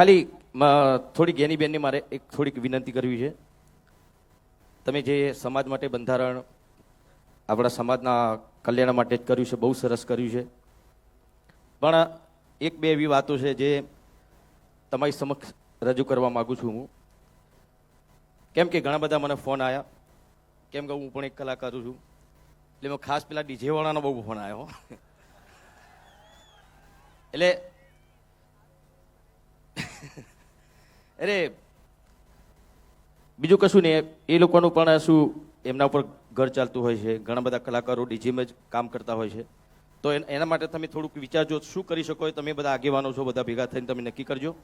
ખાલી થોડીક એની બેનને મારે એક થોડીક વિનંતી કરવી છે. તમે જે સમાજ માટે બંધારણ, આપણા સમાજના કલ્યાણ માટે જ કર્યું છે, બહુ સરસ કર્યું છે. પણ એક બે એવી વાતો છે જે તમારી સમક્ષ રજૂ કરવા માગું છું હું. કેમ કે ઘણા બધા મને ફોન આવ્યા કેમ કે હું પણ એક કલાકાર છું. એટલે મેં ખાસ પેલા ડીજેવાળાનો બહુ ફોન આવ્યો એટલે અરે, બીજું કશું નહીં. એ લોકોનું પણ શું, એમના ઉપર ઘર ચાલતું હોય છે. ઘણા બધા કલાકારો ડીજીમાં જ કામ કરતા હોય છે. તો એન- માટે તમે થોડુંક વિચારજો શું કરી શકો તમે બધા આગેવાનો છો, બધા ભેગા થઈને તમે નક્કી કરજો.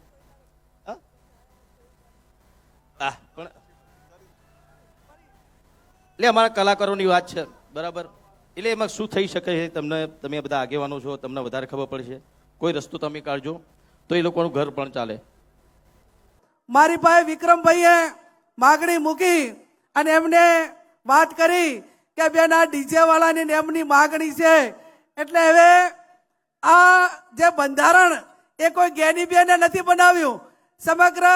હા? પણ એટલે અમારા કલાકારોની વાત છે. બરાબર? એટલે એમાં શું થઈ શકે છે? તમને, તમે બધા આગેવાનો છો, તમને વધારે ખબર પડશે. કોઈ રસ્તો તમે કાઢજો. તો એ લોકોનું ઘર પણ ચાલે. મારી પાસે વિક્રમભાઈએ માગણી મૂકી અને એમને વાત કરી કે બેન, આ ડીજેવાળાની એમની માગણી છે. એટલે હવે આ જે બંધારણ એ કોઈ ગેની બેને નથી બનાવ્યું. સમગ્ર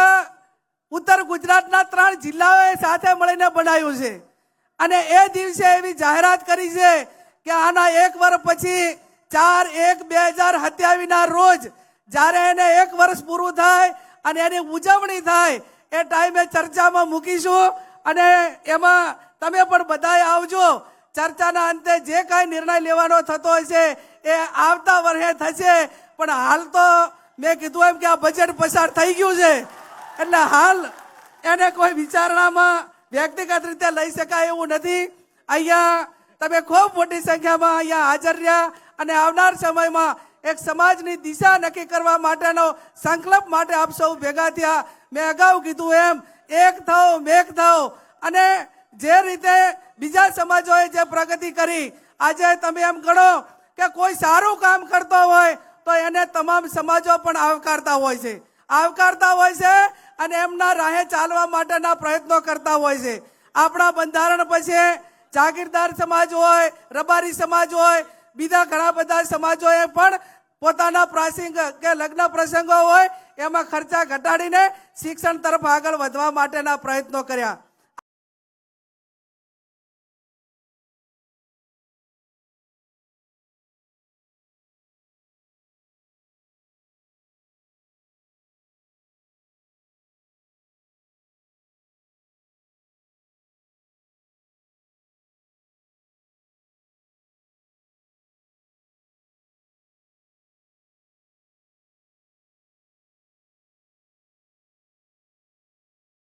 ઉત્તર ગુજરાતના ત્રણ જિલ્લાઓએ સાથે મળીને બનાવ્યું છે. અને એ દિવસે એવી જાહેરાત કરી છે કે આના એક વર્ષ પછી ચાર એક બે હજાર સત્યાવીસના રોજ જ્યારે એને એક વર્ષ પૂરું થાય અને એની ઉજવણી થાય. એ ટાઈમે ચર્ચામાં મૂકીશું. અને એમાં તમે પણ બધાએ આવજો. ચર્ચાના અંતે જે કાંઈ નિર્ણય લેવાનો થતો હશે એ આવતા વર્ષે થશે. પણ હાલ તો મેં કીધું એમ કે આ બજેટ પસાર થઈ ગયું છે. એટલે હાલ એને કોઈ વિચારણામાં વ્યક્તિગત રીતે લઈ શકાય એવું નથી. અહીંયા તમે ખૂબ મોટી સંખ્યામાં અહીંયા હાજર રહ્યા. અને આવનાર સમયમાં એક સમાજની દિશા નક્કી કરવા માટેનો સંકલ્પ માટે આપ સૌ ભેગા થયા. મેં અગાઉ કીધું એમ, એક થાઓ મેક થાઓ અને જે રીતે બીજા સમાજોએ જે પ્રગતિ કરી, આજે તમે એમ ગણો કે કોઈ સારું કામ કરતો હોય તો એને તમામ સમાજો પણ આવકારતા હોય છે. આવકારતા હોય છે અને એમના રાહે ચાલવા માટેના પ્રયત્નો કરતા હોય છે. આપણા બંધારણ પછી જાગીરદાર સમાજ હોય, રબારી સમાજ હોય, બીજા ઘણા બધા સમાજોએ પણ પોતાના પ્રાસંગ કે લગ્ન પ્રસંગો હોય, એમાં ખર્ચા ઘટાડીને શિક્ષણ તરફ આગળ વધવા માટેના પ્રયત્નો કર્યા.